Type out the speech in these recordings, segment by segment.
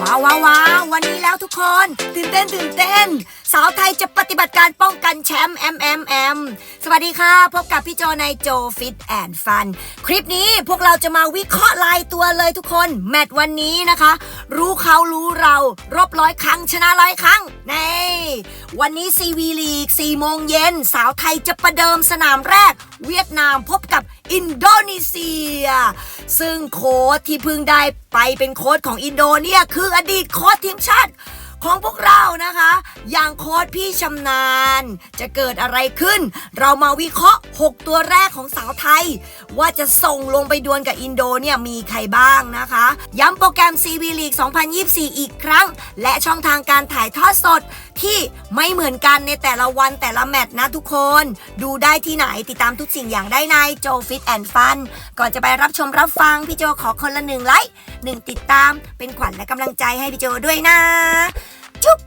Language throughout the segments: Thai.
ว้าวว้าวว้าววันนี้แล้วทุกคน ตื่นเต้นตื่นเต้น สาวไทยจะปฏิบัติการป้องกันแชมป์ MMM สวัสดีค่ะ พบกับพี่โจในโจฟิตแอนด์ฟันคลิปนี้พวกเราจะมาวิเคราะห์ลายตัวเลยทุกคน แมตช์วันนี้นะคะ รู้เขารู้เรา รบร้อยครั้งชนะร้อยครั้งในวันนี้ซีวีลีก4โมงเย็น สาวไทยจะประเดิมสนามแรก เวียดนามพบกับ อินโดนีเซีย ซึ่งโค้ชที่เพิ่งได้ไปเป็นโค้ชของอินโดเนียคืออดีตโค้ชทีมชาติของพวกเรานะคะ อย่างโค้ดพี่ชำนาญ จะเกิดอะไรขึ้น เรามาวิเคราะห์ 6 ตัวแรกของสาวไทย ว่าจะส่งลงไปดวลกับอินโดเนี่ยมีใครบ้างนะคะ ย้ำโปรแกรม CV League 2024 อีกครั้ง และช่องทางการถ่ายทอดสดที่ไม่เหมือนกันในแต่ละวันแต่ละแมตช์นะทุกคน ดูได้ที่ไหนติดตามทุกสิ่งอย่างได้ในโจฟิตแอนด์ฟันก่อนจะไปรับชมรับฟัง พี่โจขอคนละหนึ่งไลค์หนึ่งติดตามเป็นขวัญและกำลังใจให้พี่โจด้วยนะ จุ๊บ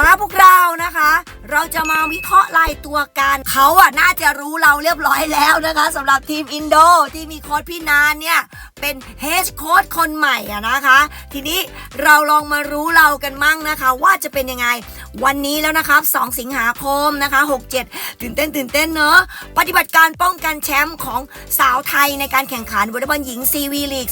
มาพวกเรานะคะ เราจะมาวิเคราะห์ลายตัวกันเขาอะน่าจะรู้เราเรียบร้อยแล้วนะคะสำหรับทีมอินโดที่มีโค้ชพี่นานเนี่ย เป็นเฮดโค้ชคนใหม่อะนะคะ ทีนี้เราลองมารู้เรากันมั่งนะคะ ว่าจะเป็นยังไงวันนี้แล้วนะครับ 2 สิงหาคมนะคะ 67 ตื่นเต้นตื่นเต้นเนอะปฏิบัติการป้องกันแชมป์ของสาวไทยในการแข่งขันวอลเลย์บอลหญิงซีวีลีก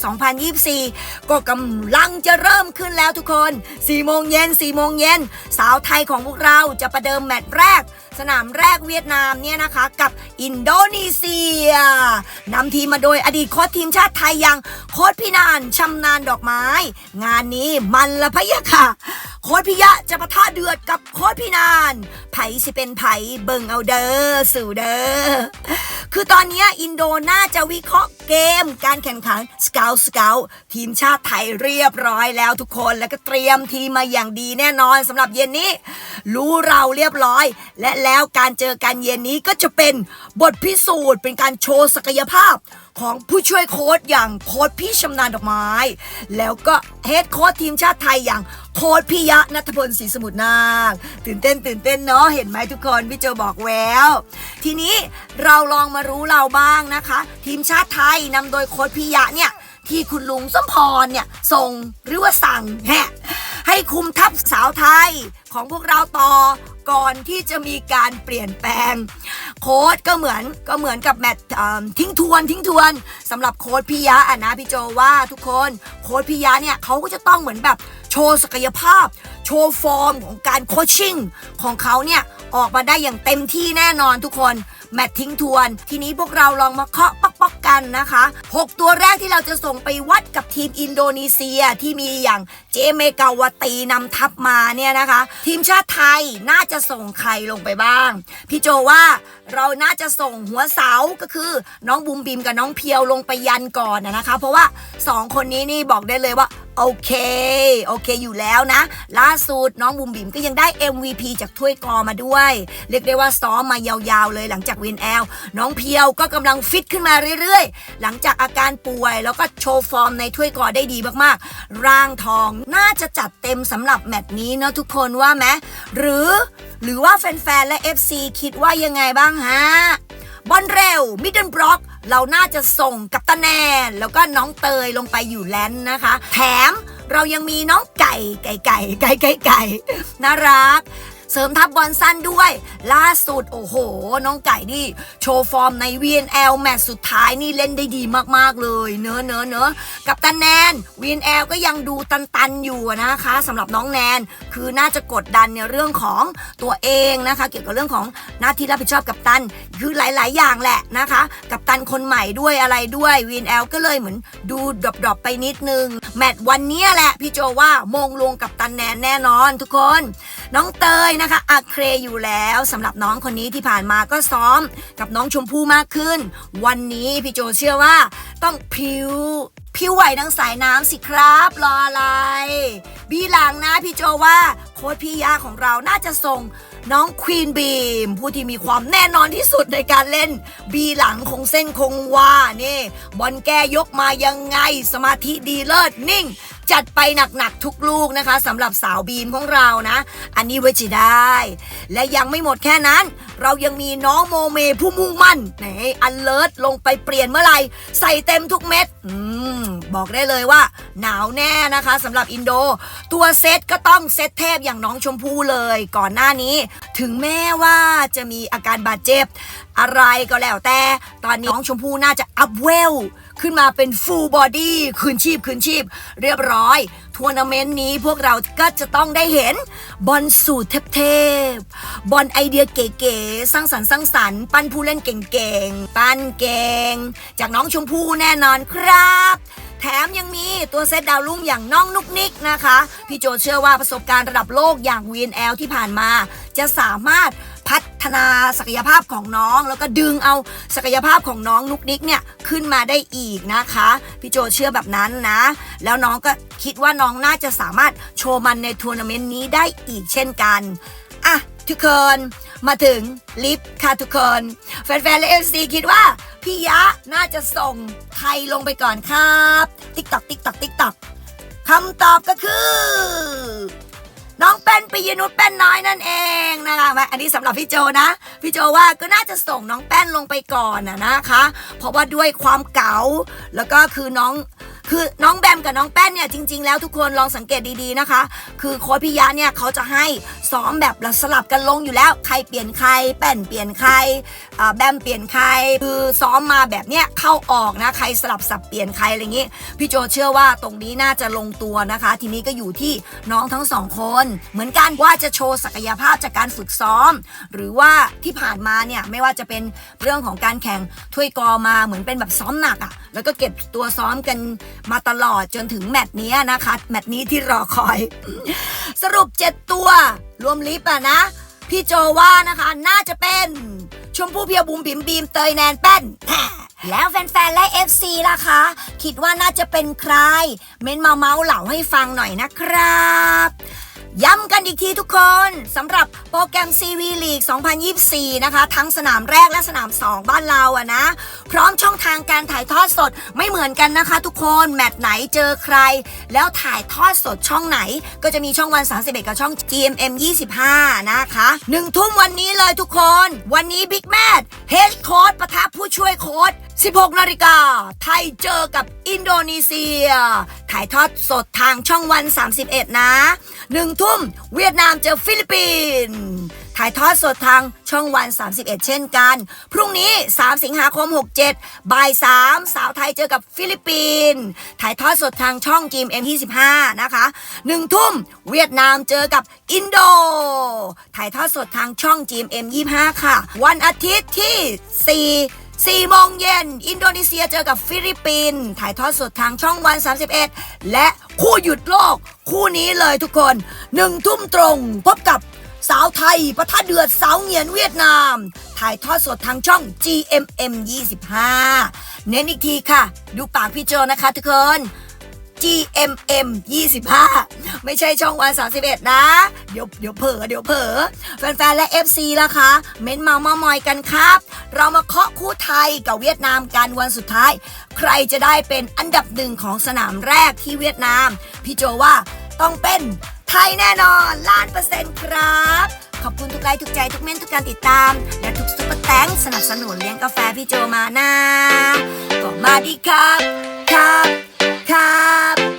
2024 ก็กำลังจะเริ่มขึ้นแล้วทุกคน4โมงเย็น4โมงเย็นสาวไทยของพวกเราจะประเดิมแมตช์แรกสนามแรกเวียดนามเนี่ยนะคะกับอินโดนีเซียนำทีมมาโดยอดีตโค้ชทีมชาติไทยอย่างโค้ชพี่นานชำนาญดอกไม้ งานนี้มันละพะยะค่ะ โค้ชพิยะจะปะทะเดือดกับโค้ชพี่นานไผสิเป็นไผเบิ่งเอาเด้อสู่เด้อคือตอนนี้อินโดน่าจะวิเคราะห์เกม การแข่งขันสเกลสเกลทีมชาติไทยเรียบร้อยแล้วทุกคนแล้วก็เตรียมทีมมาอย่างดีแน่นอนสำหรับเย็นนี้ รู้เราเรียบร้อยและแล้วการเจอกันเย็นนี้ก็จะเป็นบทพิสูจน์ เป็นการโชว์ศักยภาพของผู้ช่วยโค้ชอย่างโค้ชพี่ชำนาญดอกไม้ แล้วก็เฮดโค้ชทีมชาติไทยอย่างโค้ชพิยะนัทพลศรีสมุทรนาคตื่นเต้นตื่นเต้นเนาะเห็นไหมทุกคนพี่โจบอกแววทีนี้เราลองมารู้เราบ้างนะคะ ทีมชาติไทยนำโดยโค้ชพิยะเนี่ยที่คุณลุงสมพรเนี่ยส่งหรือว่าสั่งแฮะให้คุมทัพสาวไทยของพวกเราต่อ ก่อนที่จะมีการเปลี่ยนแปลง โค้ดก็เหมือนก็เหมือนกับแมตทิ้งทวนทิ้งทวนสำหรับโค้ดพิยะอะนะพี่โจว่าทุกคนโค้ดพิยะเนี่ยเขาก็จะต้องเหมือนแบบโชว์ศักยภาพ โชว์ฟอร์มของการโคชชิ่งของเขาเนี่ย ออกมาได้อย่างเต็มที่แน่นอนทุกคนแมตช์ทิ้งทวน ทีนี้พวกเราลองมาเคาะป๊อกๆกันนะคะ 6 ตัวแรกที่เราจะส่งไปวัดกับทีมอินโดนีเซียที่มีอย่างเจเมกาวตีนำทัพมาเนี่ยนะคะ ทีมชาติไทยน่าจะส่งใครลงไปบ้าง พี่โจว่าเราน่าจะส่งหัวเสาก็คือ น้องบุมบิมกับน้องเพียวลงไปยันก่อนนะนะคะ เพราะว่า 2 คนนี้นี่บอกได้เลยว่า โอเค โอเคอยู่แล้วนะ ล่าสุดน้องบุมบิมก็ยังได้ MVP จากถ้วยกอมาด้วย เรียกได้ว่าซ้อมมายาวๆเลยหลังจากวินแอล น้องเพียวก็กำลังฟิตขึ้นมาเรื่อยๆ หลังจากอาการป่วย แล้วก็โชว์ฟอร์มในถ้วยกอได้ดีมากๆ ร่างทองน่าจะจัดเต็มสำหรับแมตช์นี้เนาะทุกคนว่าไหมหรือหรือว่าแฟนๆ และ FC คิดว่ายังไงบ้างฮะ บอลเร็ว มิดเดิลบล็อก เราน่าจะส่งกับตาแนนแล้วก็น้องเตยลงไปอยู่แลนด์นะคะ แถมเรายังมีน้องไก่ไก่ไก่ไก่ไก่ไก่น่ารัก เสริมทัพบอลสั้นด้วย ล่าสุดโอ้โห น้องไก่นี่ โชว์ฟอร์มใน VNL แมตช์สุดท้ายนี่เล่นได้ดีมากๆเลยเนอะเนอะเนอะกับตันแนน VNL ก็ยังดูตันๆอยู่นะคะสำหรับน้องแนน คือน่าจะกดดันในเรื่องของตัวเองนะคะ เกี่ยวกับเรื่องของหน้าที่รับผิดชอบกับตัน คือหลาย ๆ อย่างแหละนะคะ กับตันคนใหม่ด้วยอะไรด้วย VNL ก็เลยเหมือนดูดรอปๆไปนิดนึง แมตช์วันนี้แหละพี่โจว่ามงลงกับตันแนนแน่นอนทุกคน น้องเตยนะคะอักเครอยู่แล้วสำหรับน้องคนนี้ที่ผ่านมาก็ซ้อมกับน้องชมพู่มากขึ้น วันนี้พี่โจเชื่อว่าต้องพิวพิวไหวดังสายน้ำสิครับ รออะไร บีหลังนะพี่โจว่าโค้ชพี่ยาของเราน่าจะส่งน้องควีนบีม ผู้ที่มีความแน่นอนที่สุดในการเล่น บีหลังคงเส้นคงวานี่บอลแก้ยกมายังไง สมาธิดีเลิศนิ่ง จัดไปหนักๆทุกลูกนะคะสำหรับสาวบีมของเรานะ อันนี้ไว้จะได้ และยังไม่หมดแค่นั้น เรายังมีน้องโมเมผู้มุ่งมั่นไหนอันเลิศลงไปเปลี่ยนเมื่อไหร่ใส่เต็มทุกเม็ดอืมบอกได้เลยว่า หนาวแน่นะคะสำหรับอินโด ตัวเซตก็ต้องเซตเทพอย่างน้องชมพู่เลย ก่อนหน้านี้ ถึงแม้ว่าจะมีอาการบาดเจ็บ อะไรก็แล้วแต่ ตอนนี้น้องชมพู่น่าจะอัพเวล ขึ้นมาเป็นฟูลบอดี้คืนชีพคืนชีพ เรียบร้อยทัวร์นาเมนต์นี้พวกเราก็จะต้องได้เห็น บอลสูตรเทพๆบอลไอเดียเก๋ๆสร้างสรรค์สร้างสรรค์ปั้นผู้เล่นเก่งๆ ปั้นเก่ง จากน้องชมพู่แน่นอนครับแถมยังมีตัวเซตดาวรุ่งอย่างน้องนุกนิกนะคะ พี่โจเชื่อว่าประสบการณ์ระดับโลกอย่าง VNL ที่ผ่านมา จะสามารถ พัฒนาศักยภาพของน้อง แล้วก็ดึงเอาศักยภาพของน้องนุกนิกเนี่ยขึ้นมาได้อีกนะคะพี่โจเชื่อแบบนั้นนะ แล้วน้องก็คิดว่าน้องน่าจะสามารถโชว์มันในทัวร์นาเมนต์นี้ได้อีกเช่นกันอะทุกคนมาถึงลิฟต์ค่ะทุกคนแฟนๆและเอฟซีคิดว่าพี่ยะน่าจะส่งใครลงไปก่อนครับ ติ๊กตอกติ๊กตอกติ๊กตอกคำตอบก็คือ ป็นปิยนุชแป้นน้อยนั่นเองนะคะอันนี้สำหรับพี่โจนะ พี่โจว่าก็น่าจะส่งน้องแป้นลงไปก่อนนะนะคะ เพราะว่าด้วยความเก๋าแล้วก็คือน้องคือน้องแบมกับน้องแป้นเนี่ยจริง ๆ แล้วทุกคนลองสังเกตดีๆนะคะ คือโค้ชพิยะเนี่ยเขาจะให้ ซ้อมแบบเราสลับกันลงอยู่แล้ว ใครเปลี่ยนใคร แป้นเปลี่ยนใครแบมเปลี่ยนใคร คือซ้อมมาแบบเนี้ยเข้าออกนะ ใครสลับสับเปลี่ยนใครอะไรอย่างงี้ พี่โจเชื่อว่าตรงนี้น่าจะลงตัวนะคะ ทีนี้ก็อยู่ที่น้องทั้งสองคน เหมือนกันว่าจะโชว์ศักยภาพจากการฝึกซ้อม หรือว่าที่ผ่านมาเนี่ยไม่ว่าจะเป็นเรื่องของการแข่งถ้วยกอมาเหมือนเป็นแบบซ้อมหนักอะ่ะ แล้วก็เก็บตัวซ้อมกันมาตลอดจนถึงแมตช์นี้นะคะ แมตช์นี้ที่รอคอย สรุป 7 ตัวรวมลิฟต์อะนะ พี่โจว่านะคะน่าจะเป็นชมพู่เพียวบุ๋มบิ๋มบีมเตยแนนแป้นแล้วแฟนๆ และ FC ล่ะคะ คิดว่าน่าจะเป็นใคร เม้นมาเมาส์เหล่าให้ฟังหน่อยนะครับ ย้ำกันอีกทีทุกคนสำหรับโปรแกรม CV League 2024 นะคะ ทั้งสนามแรกและสนาม 2 บ้านเราอะนะ พร้อมช่องทางการถ่ายทอดสดไม่เหมือนกันนะคะ ทุกคนแมตช์ไหนเจอใคร แล้วถ่ายทอดสดช่องไหน ก็จะมีช่องวัน 31 กับช่อง GMM 25 นะคะหนึ่งทุ่มวันนี้เลยทุกคน วันนี้บิ๊กแมทเฮดโค้ดประทะผู้ช่วยโค้ด16 นาฬิกา ไทยเจอกับอินโดนีเซีย ถ่ายทอดสดทางช่องวัน 31 นะหนึ่งทุ่ม เวียดนามเจอฟิลิปปินส์ ถ่ายทอดสดทางช่องวัน 31 เช่นกัน พรุ่งนี้ 3 สิงหาคม 67 บ่าย 3 สาวไทยเจอกับฟิลิปปินส์ถ่ายทอดสดทางช่องจีม M25 นะคะ 1 ทุ่มเวียดนามเจอกับอินโด ถ่ายทอดสดทางช่องจีม M25 ค่ะ วันอาทิตย์ที่4 4โมงเย็น อินโดนีเซียเจอกับฟิลิปปินส์ถ่ายทอดสดทางช่องวัน 31 และคู่หยุดโลก คู่นี้เลยทุกคนหนึ่งทุ่มตรง พบกับ สาวไทยประทะเดือดสาวเงียนเวียดนาม ถ่ายทอดสดทางช่อง GMM 25 เน้นอีกทีค่ะ ดูปากพี่โจนะคะทุกคน GMM 25 ไม่ใช่ช่องวัน31 นะ เดี๋ยวเดี๋ยวเผลอเดี๋ยวเผลอแฟนๆ และ FC ล่ะคะ เม้นเมามามอยกันครับ เรามาเคาะคู่ไทยกับเวียดนามกันวันสุดท้าย ใครจะได้เป็นอันดับหนึ่งของสนามแรกที่เวียดนาม พี่โจว่าต้องเป็น ทยแน่นอนล้านเปอร์เซ็นต์ครับ ขอบคุณทุกไลค์ทุกใจทุกเม้นทุกการติดตาม และทุกซุปเปอร์แตงสนับสนุนเลี้ยงกาแฟพี่โจมานะก็มาดีครับ ครับ ครับ